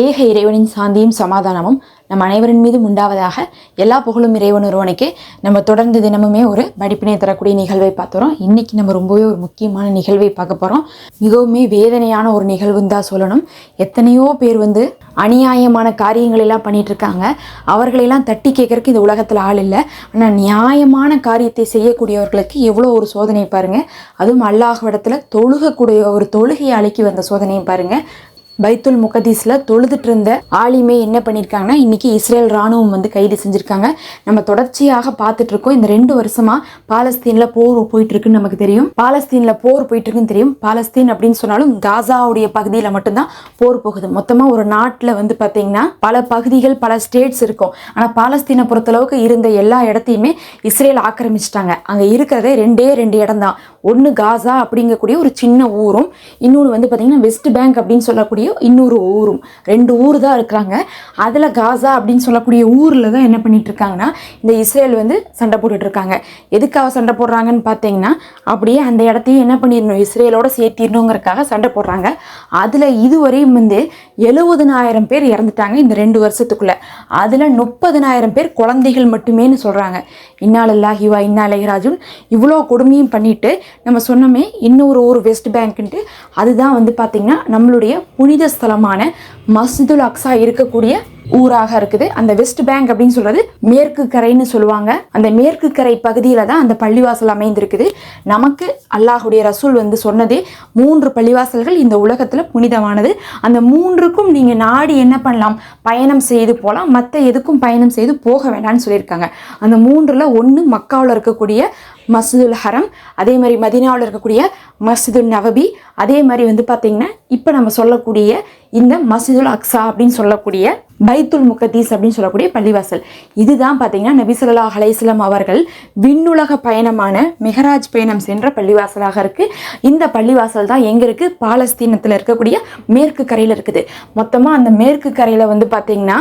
ஏக இறைவனின் சாந்தியும் சமாதானமும் நம் அனைவரின் மீதும் உண்டாவதாக எல்லா புகழும் இறைவன் ஒருவனுக்கே. நம்ம தொடர்ந்து தினமுமே ஒரு படிப்பினை தரக்கூடிய நிகழ்வை பார்த்துறோம். இன்னைக்கு நம்ம ரொம்பவே ஒரு முக்கியமான நிகழ்வை பார்க்க போகிறோம் மிகவுமே வேதனையான ஒரு நிகழ்வுன்னு தான் சொல்லணும். எத்தனையோ பேர் வந்து அநியாயமான காரியங்கள் எல்லாம் அவர்களையெல்லாம் இருக்காங்க அவர்களெல்லாம் தட்டி கேட்கறதுக்கு இந்த உலகத்தில் ஆள் இல்லை. ஆனால் நியாயமான காரியத்தை செய்யக்கூடியவர்களுக்கு எவ்வளோ ஒரு சோதனை பாருங்கள் அதுவும் அல்லாஹ்விடத்தில் தொழுகக்கூடிய ஒரு தொழுகையை அழைக்கி வந்த சோதனையும் பாருங்கள் பைத்துல் முகதீஸில் தொழுதுட்டு இருந்த ஆலிமே என்ன பண்ணியிருக்காங்கன்னா இன்னைக்கு இஸ்ரேல் ராணுவம் வந்து கைது செஞ்சுருக்காங்க. நம்ம தொடர்ச்சியாக பார்த்துட்டு இருக்கோம் இந்த ரெண்டு வருஷமா பாலஸ்தீனில் போர் போயிட்டு இருக்குன்னு நமக்கு தெரியும். பாலஸ்தீனில் போர் போயிட்டு இருக்குன்னு தெரியும். பாலஸ்தீன் அப்படின்னு சொன்னாலும் காசாவுடைய பகுதியில் மட்டும்தான் போர் போகுது. மொத்தமாக ஒரு நாட்டில் வந்து பார்த்திங்கன்னா பல பகுதிகள் பல ஸ்டேட்ஸ் இருக்கும். ஆனால் பாலஸ்தீனை பொறுத்தளவுக்கு இருந்த எல்லா இடத்தையுமே இஸ்ரேல் ஆக்கிரமிச்சிட்டாங்க. அங்கே இருக்கிறதே ரெண்டே ரெண்டு இடம் தான். ஒன்று காசா அப்படிங்கக்கூடிய ஒரு சின்ன ஊரும் இன்னொன்று வந்து பார்த்தீங்கன்னா வெஸ்ட் பேங்க் அப்படின்னு சொல்லக்கூடிய இன்னொரு ஊரும். ரெண்டு ஊர் தான் இருக்கிறாங்க. அதில் காசா அப்படின்னு சொல்லக்கூடிய ஊரில் தான் என்ன பண்ணிட்டு இருக்காங்கன்னா இந்த இஸ்ரேல் வந்து சண்டை போட்டுட்டு இருக்காங்க. எதுக்காக சண்டை போடுறாங்கன்னு பார்த்தீங்கன்னா அப்படியே அந்த இடத்தையும் என்ன பண்ணிடணும் இஸ்ரேலோட சேர்த்திடணுங்கிறதுக்காக சண்டை போடுறாங்க. அதில் இதுவரையும் வந்து எழுபதுனாயிரம் பேர் இறந்துட்டாங்க இந்த ரெண்டு வருஷத்துக்குள்ளே. அதில் முப்பதுனாயிரம் பேர் குழந்தைகள் மட்டுமேன்னு சொல்கிறாங்க இன்னாலல்லாஹி வா இன்னாலை இவ்வளோ கொடுமையும் பண்ணிட்டு நம்ம சொன்னோமே இன்னொரு ஊர் வெஸ்ட் பேங்க்ன்ட்டு அதுதான் வந்து பார்த்திங்கன்னா நம்மளுடைய புனித ஸ்தலமான மஸ்ஜிதுல் அக்ஸா இருக்கக்கூடிய ஊராக இருக்குது. அந்த வெஸ்ட் பேங்க் அப்படின்னு சொல்றது மேற்கு கரைன்னு சொல்லுவாங்க. அந்த மேற்கு கரை பகுதியில தான் அந்த பள்ளிவாசல் அமைந்திருக்குது. நமக்கு அல்லாஹுடைய ரசூல் வந்து சொன்னதே மூன்று பள்ளிவாசல்கள் இந்த உலகத்துல புனிதமானது. அந்த மூன்றுக்கும் நீங்க நாடி என்ன பண்ணலாம்? பயணம் செய்து போகலாம் மற்ற எதுக்கும் பயணம் செய்து போக வேண்டாம்னு சொல்லியிருக்காங்க. அந்த மூன்றுல ஒன்று மக்காவில் இருக்கக்கூடிய மசூதுல் ஹரம் அதே மாதிரி மதினாவில் இருக்கக்கூடிய மஸ்ஜிதுல் நவபி அதே மாதிரி வந்து பார்த்தீங்கன்னா இப்போ நம்ம சொல்லக்கூடிய இந்த மசிதுல் அக்ஸா அப்படின்னு சொல்லக்கூடிய பைத்துல் முகத்தீஸ் அப்படின்னு சொல்லக்கூடிய பள்ளிவாசல். இதுதான் பார்த்தீங்கன்னா நபிசல்லா அலையம் அவர்கள் விண்ணுலக பயணமான மெஹராஜ் பயணம் சென்ற பள்ளிவாசலாக இருக்குது இந்த பள்ளிவாசல் தான் எங்கே இருக்குது பாலஸ்தீனத்தில் இருக்கக்கூடிய மேற்கு கரையில் இருக்குது. மொத்தமாக அந்த மேற்கு கரையில் வந்து பார்த்தீங்கன்னா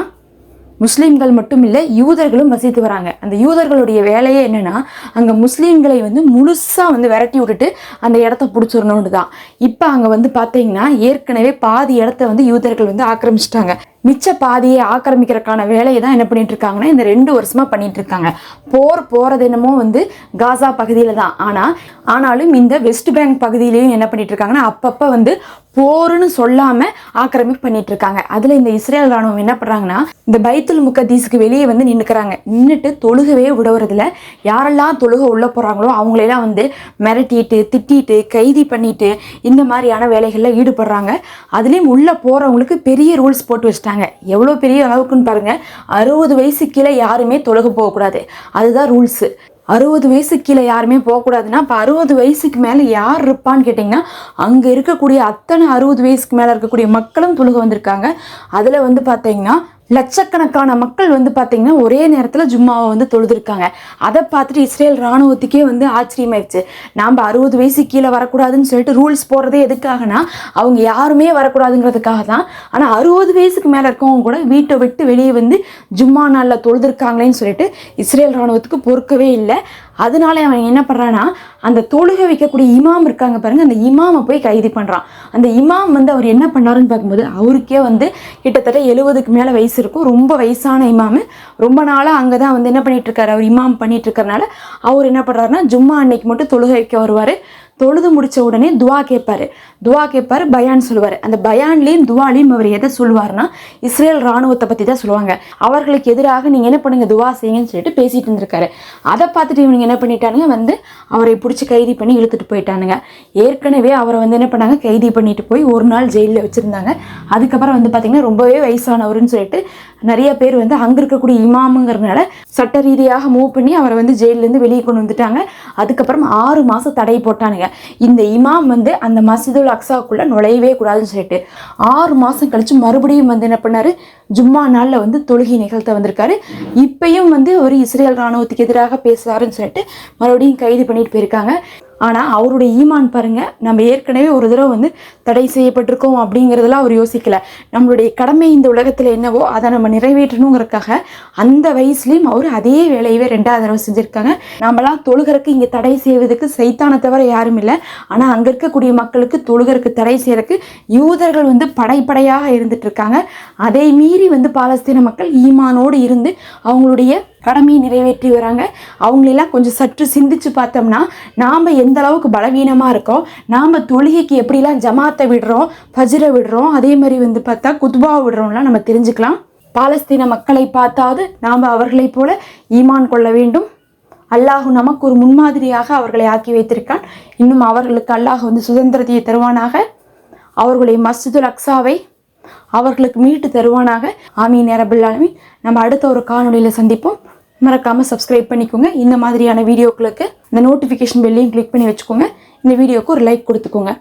முஸ்லீம்கள் மட்டும் இல்லை யூதர்களும் வசித்து வராங்க. அந்த யூதர்களுடைய வேலையே என்னென்னா அங்கே முஸ்லீம்களை வந்து முழுசாக வந்து விரட்டி விட்டுட்டு அந்த இடத்த பிடிச்சிடணும்னு தான். இப்போ அங்கே வந்து பார்த்தீங்கன்னா ஏற்கனவே பாதி இடத்த வந்து யூதர்கள் வந்து ஆக்கிரமிச்சிட்டாங்க. மிச்ச பாதியை ஆக்கிரமிக்கிறதுக்கான வேலையை தான் என்ன பண்ணிட்டு இருக்காங்கன்னா இந்த ரெண்டு வருஷமா பண்ணிட்டு இருக்காங்க. போர் போறது என்னமோ வந்து காசா பகுதியில் தான். ஆனால் ஆனாலும் இந்த வெஸ்ட் பேங்க் பகுதியிலையும் என்ன பண்ணிட்டு இருக்காங்கன்னா அப்பப்போ வந்து போர்னு சொல்லாம ஆக்கிரமிப்பு பண்ணிட்டு இருக்காங்க. அதுல இந்த இஸ்ரேல் ராணுவம் என்ன பண்றாங்கன்னா இந்த பைத்துல் முகதீஸுக்கு வெளியே வந்து நின்றுக்கிறாங்க நின்றுட்டு தொழுகவே விடுறதில்ல யாரெல்லாம் தொழுக உள்ள போறாங்களோ அவங்களெல்லாம் வந்து மிரட்டிட்டு திட்டிட்டு கைதி பண்ணிட்டு இந்த மாதிரியான வேலைகளில் ஈடுபடுறாங்க. அதுலேயும் உள்ள போறவங்களுக்கு பெரிய ரூல்ஸ் போட்டு வச்சிட்டாங்க. எவ்வளோ பெரிய அளவுக்குன்னு பாருங்க. அறுபது வயசு கீழே யாருமே தொழுக போகக்கூடாது. அதுதான் ரூல்ஸு. அறுபது வயசுக்கு கீழே யாருமே போகக்கூடாதுன்னா இப்போ அறுபது வயசுக்கு மேலே யார் இருப்பான்னு கேட்டிங்கன்னா அங்கே இருக்கக்கூடிய அத்தனை அறுபது வயசுக்கு மேலே இருக்கக்கூடிய மக்களும் துணுக வந்திருக்காங்க. அதில் வந்து பார்த்தீங்கன்னா லட்சக்கணக்கான மக்கள் வந்து பார்த்தீங்கன்னா ஒரே நேரத்தில் ஜும்மாவை வந்து தொழுதுருக்காங்க. அதை பார்த்துட்டு இஸ்ரேல் ராணுவத்துக்கே வந்து ஆச்சரியமாயிடுச்சு நாம் அறுபது வயசு கீழே வரக்கூடாதுன்னு சொல்லிட்டு ரூல்ஸ் போடுறதே எதுக்காகனா அவங்க யாருமே வரக்கூடாதுங்கிறதுக்காக தான். ஆனால் அறுபது வயசுக்கு மேலே இருக்கவங்க கூட வீட்டை விட்டு வெளியே வந்து ஜும்மா நாளில் தொழுதுருக்காங்களேன்னு சொல்லிட்டு இஸ்ரேல் ராணுவத்துக்கு பொறுக்கவே இல்லை. அதனால அவன் என்ன பண்ணுறான்னா அந்த தொழுகை வைக்கக்கூடிய இமாம் இருக்காங்க பாருங்க அந்த இமாமை போய் கைது பண்ணுறான் அந்த இமாம் வந்து அவர் என்ன பண்ணாருன்னு பார்க்கும்போது அவருக்கே வந்து கிட்டத்தட்ட எழுபதுக்கு மேலே வயசு இருக்கும். ரொம்ப வயசான இமாமு. ரொம்ப நாளாக அங்கே தான் வந்து என்ன பண்ணிட்டு இருக்காரு? அவர் இமாம் பண்ணிட்டு இருக்கறனால அவர் என்ன பண்ணுறாருன்னா ஜும்மா அன்னைக்கு மட்டும் தொழுகை வைக்க வருவார். தொழுது முடிச்ச உடனே துவா கேட்பாரு. துவா கேட்பாரு பயான் சொல்லுவார். அந்த பயான்லேயும் துவாலையும் அவர் எதை சொல்லுவார்னா இஸ்ரேல் ராணுவத்தை பற்றி தான் சொல்லுவாங்க. அவர்களுக்கு எதிராக நீங்கள் என்ன பண்ணுங்க துவா செய்யுங்கன்னு சொல்லிட்டு பேசிட்டு இருந்திருக்காரு. அதை பார்த்துட்டு இவனுங்க என்ன பண்ணிட்டானுங்க வந்து அவரை பிடிச்சி கைதி பண்ணி இழுத்துட்டு போயிட்டானுங்க. ஏற்கனவே அவரை வந்து என்ன பண்ணாங்க கைதி பண்ணிட்டு போய் ஒரு நாள் ஜெயிலில் வச்சுருந்தாங்க. அதுக்கப்புறம் வந்து பார்த்திங்கன்னா ரொம்பவே வயசானவருன்னு சொல்லிட்டு நிறைய பேர் வந்து அங்கே இருக்கக்கூடிய இமாமுங்கிறதுனால சட்ட ரீதியாக மூவ் பண்ணி அவரை வந்து ஜெயிலேருந்து வெளியே கொண்டு வந்துட்டாங்க. அதுக்கப்புறம் ஆறு மாதம் தடை போட்டானுங்க. இந்த இமாம் வந்து அந்த மசிதுல் அக்ஸாவுக்குள்ளே நுழையவே கூடாதுன்னு சொல்லிட்டு ஆறு மாதம் கழிச்சு மறுபடியும் வந்து என்ன பண்ணாரு? ஜும்மா நாளில் வந்து தொழுகை நிகழ்த்த வந்திருக்காரு. இப்பயும் வந்து ஒரு இஸ்ரேல் ராணுவத்துக்கு எதிராக பேசுகிறாருன்னு சொல்லிட்டு மறுபடியும் கைது பண்ணிட்டு போயிருக்காங்க. ஆனால் அவருடைய ஈமான் பாருங்க நம்ம ஏற்கனவே ஒரு தடவை வந்து தடை செய்யப்பட்டிருக்கோம் அப்படிங்கிறதெல்லாம் அவர் யோசிக்கல. நம்மளுடைய கடமை இந்த உலகத்தில் என்னவோ அதை நம்ம நிறைவேற்றணுங்கிறதுக்காக அந்த வயசுலேயும் அவர் அதே வேலையவே ரெண்டாவது தடவை செஞ்சுருக்காங்க. நம்மளாம் தொழுகிறக்கு இங்கே தடை செய்வதற்கு சைத்தான தவிர யாரும் இல்லை. ஆனால் அங்கே இருக்கக்கூடிய மக்களுக்கு தொழுகிறக்கு தடை செய்கிறதுக்கு யூதர்கள் வந்து படைப்படையாக இருந்துட்டு இருக்காங்க. அதை மீறி வந்து பாலஸ்தீன மக்கள் ஈமானோடு இருந்து அவங்களுடைய கடமையை நிறைவேற்றி வராங்க. அவங்களெல்லாம் கொஞ்சம் சற்று சிந்திச்சு பார்த்தோம்னா நாம் எந்த அளவுக்கு பலவீனமாக இருக்கோம் நாம் தொழுகைக்கு எப்படிலாம் ஜமாத்தை விடுறோம் ஃபஜ்ரை விடுறோம் அதே மாதிரி வந்து பார்த்தா குத்பாவை விடுறோம்லாம் நம்ம தெரிஞ்சுக்கலாம். பாலஸ்தீன மக்களை பார்த்தாவது நாம் அவர்களைப் போல ஈமான் கொள்ள வேண்டும். அல்லாஹ் நமக்கு ஒரு முன்மாதிரியாக அவர்களை ஆக்கி வைத்திருக்கான். இன்னும் அவர்களுக்கு அல்லாஹ் வந்து சுதந்திரத்தையை தருவானாக. அவர்களுடைய மஸ்ஜிதுல் அக்ஸாவை அவர்களுக்கு மீட்டு தருவானாக. ஆமீன் அரபுல்லாலுமே நம்ம அடுத்த ஒரு காணொலியில் சந்திப்போம். மறக்காமல் சப்ஸ்கிரைப் பண்ணிக்கோங்க. இந்த மாதிரியான வீடியோக்களுக்கு இந்த நோட்டிஃபிகேஷன் பெல்லையும் கிளிக் பண்ணி வச்சுக்கோங்க. இந்த வீடியோக்கு ஒரு லைக் கொடுத்துக்கோங்க.